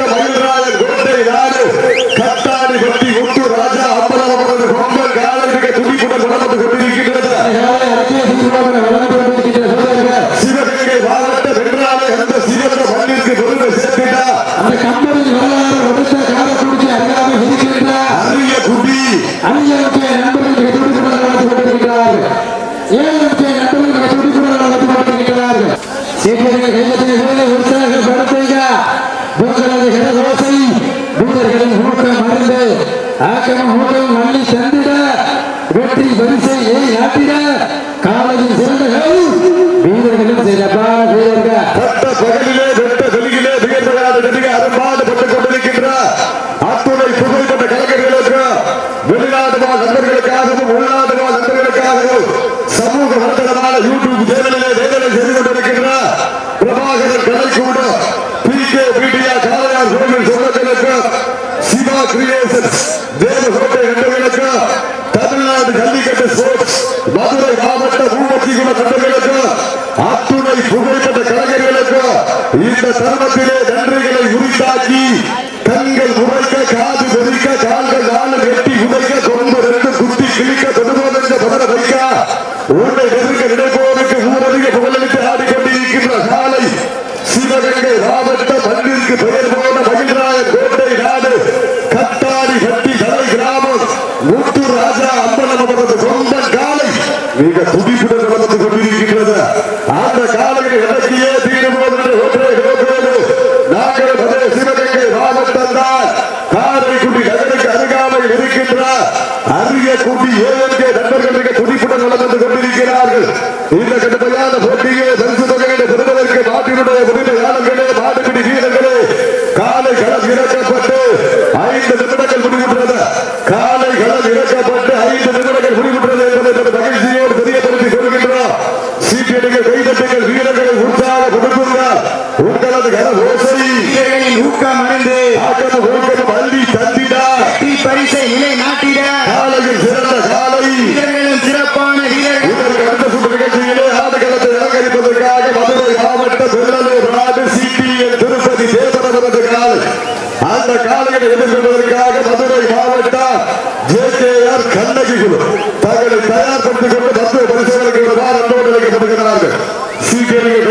ಮಾತ್ರ ಬರೋದು Yes. உங்களுக்காக மதுரை மாவட்ட ஜேகேஆர் கண்ணகி குழு தங்களை தயார்படுத்திக் கொண்டு மருத்துவ பரிசோதனைக்கு வருவார் அன்போடு சீக்கிரம்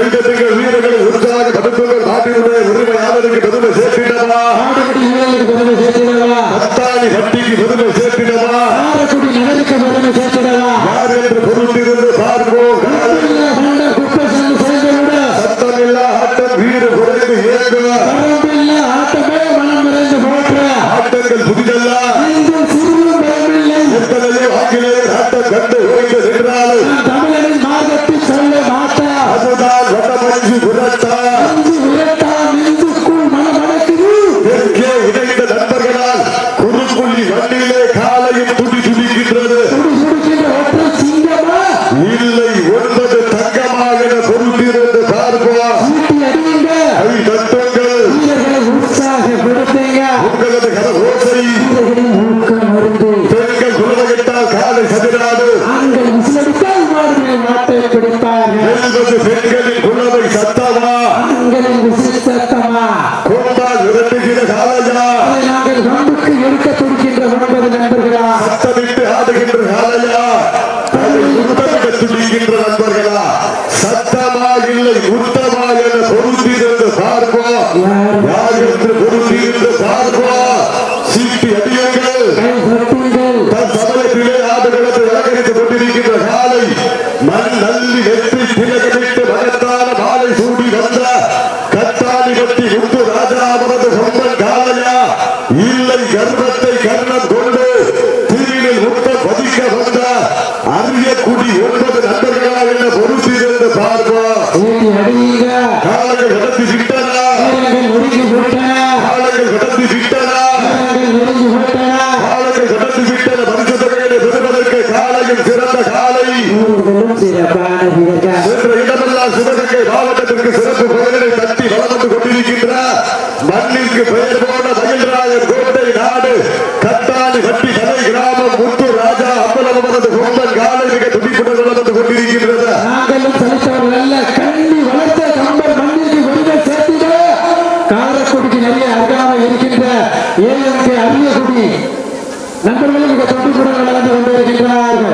ಕಾಲೇಜಿಗೆ ಕಂಪ್ಯೂಟರ್ಗಳನ್ನು ಹೊಂದಿರುತ್ತಿದ್ದಾರೆ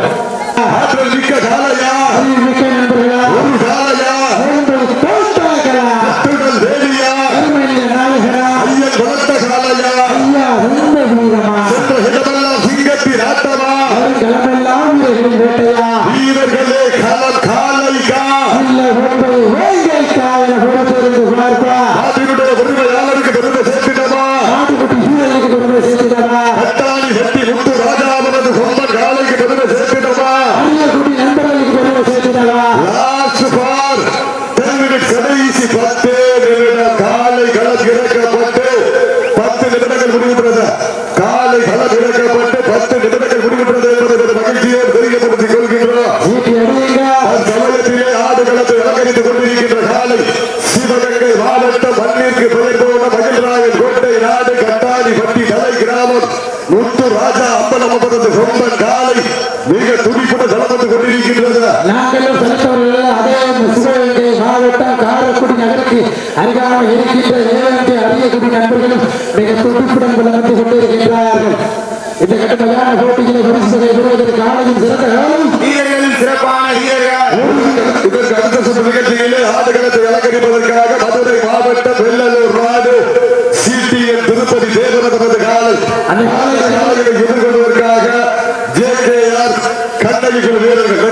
ಅದರಲ್ಲಿ ಕಾಲ ಯಾ ಅಲ್ಲಿ ಮಿಕ್ಕ சொல்லுகிறது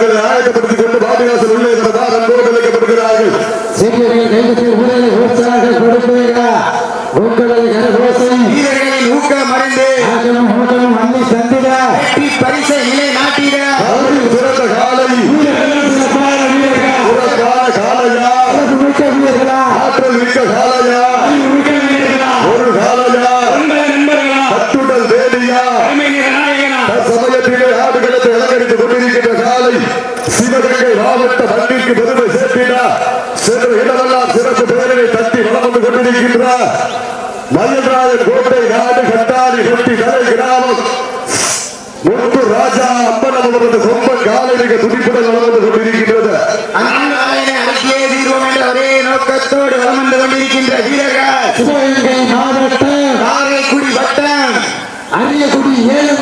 கோடை நாடு கட்டாரி கொட்டி தலை கிராமம். முத்து ராஜா அம்மன் அவரது சொந்த காலை மிக துடிப்புடன் நடந்து கொண்டிருக்கின்றது. அரியக்குடி ஏழு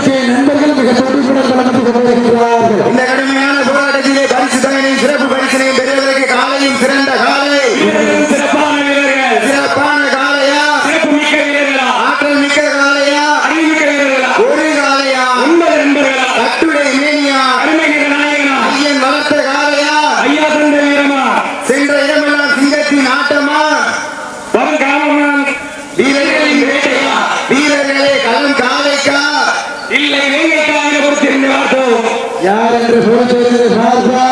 കൃഷ്ണ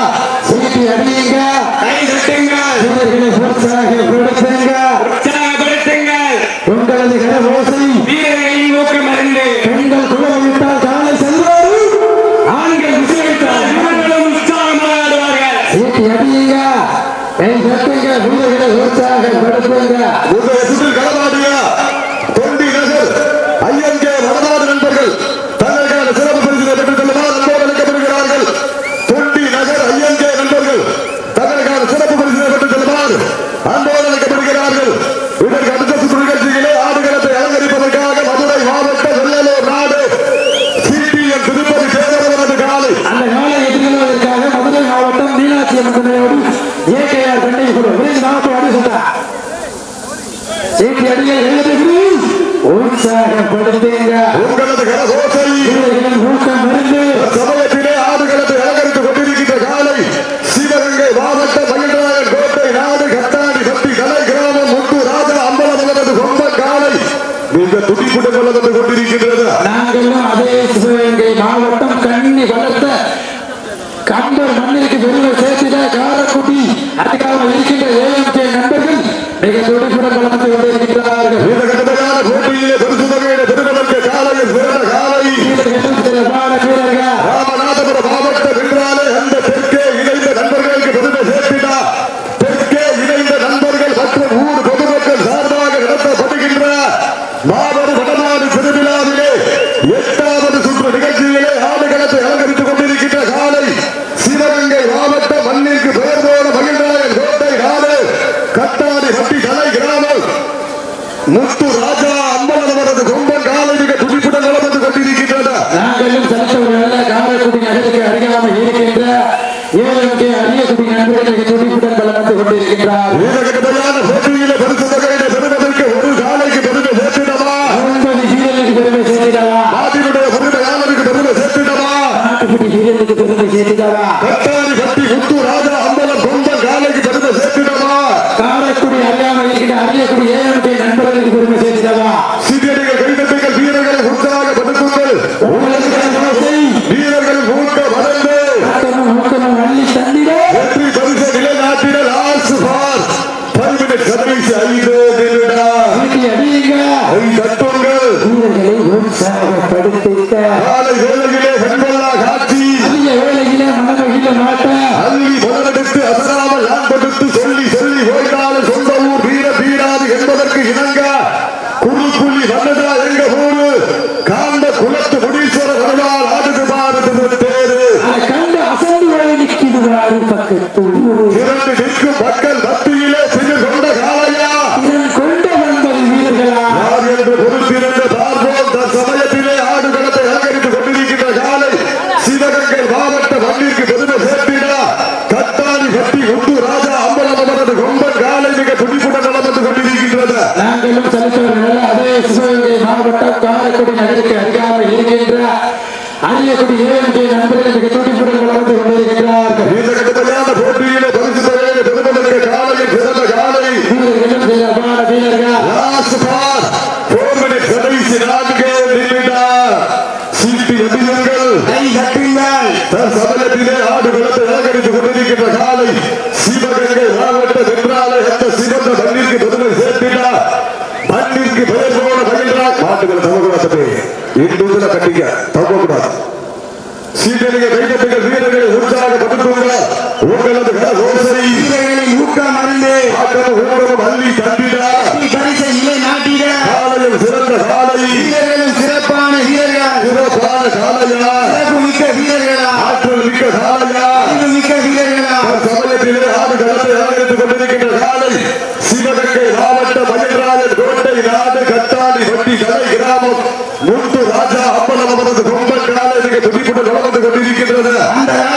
தமிழகத்தை அறியக்கூடிய நண்பர்களுக்கு துடிப்புடன் வளர்ந்து கொண்டிருக்கின்றார். हिरण ढिक भटकल வாகனம் ஊரம் அள்ளி தந்திட. பரிசை நாட்டிட. காலையில் சிறந்த காலை. வீரர்களும் சிறப்பான வீரர்களா. சிறப்பான காலையா. சிறப்பு மிக்க வீரர்களா. ஆற்றல் மிக்க காலையா. மிக்க வீரர்களா. சமயத்திலே ஆறு கடத்தை ஆரம்பித்துக் கொண்டிருக்கின்ற காலை சிவகங்கை மாவட்ட மயில்ராஜன் கோட்டை நாடு கத்தாடி வட்டி கலை கிராமம். முத்து ராஜா அப்பலம் அவரது கொம்ப காலைக்கு துடிப்புடன் நடந்து கொண்டிருக்கின்றது. அந்த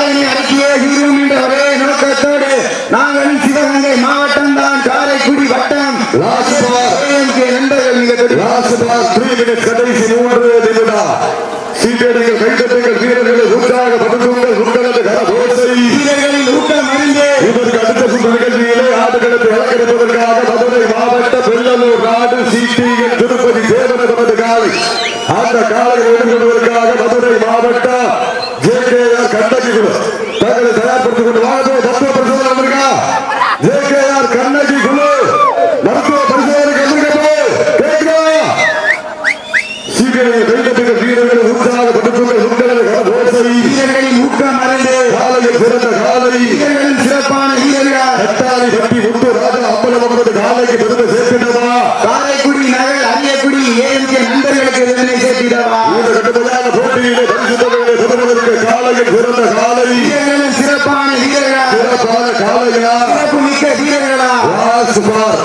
நாங்கள் சிவகங்கை மாவட்ட Look at சுமார்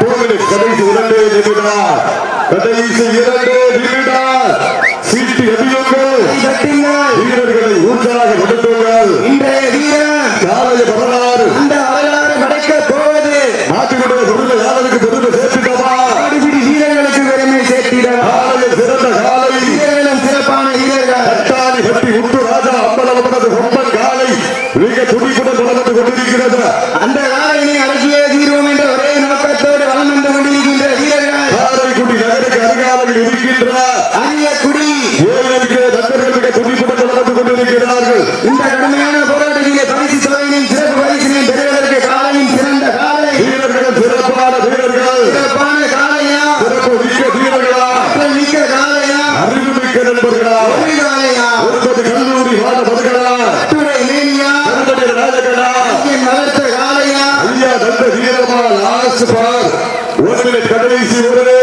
டூ மினிட் கடைசி இரண்டு நிமிடம். கடைசி இரண்டு நிமிடம். சீட்டு எதிர்ப்பு வீரர்களை ஊற்றாக கொடுத்துங்கள் இன்றைய வீரர். காலையில் அரசு போனால் ஒரு கடைசி உடனே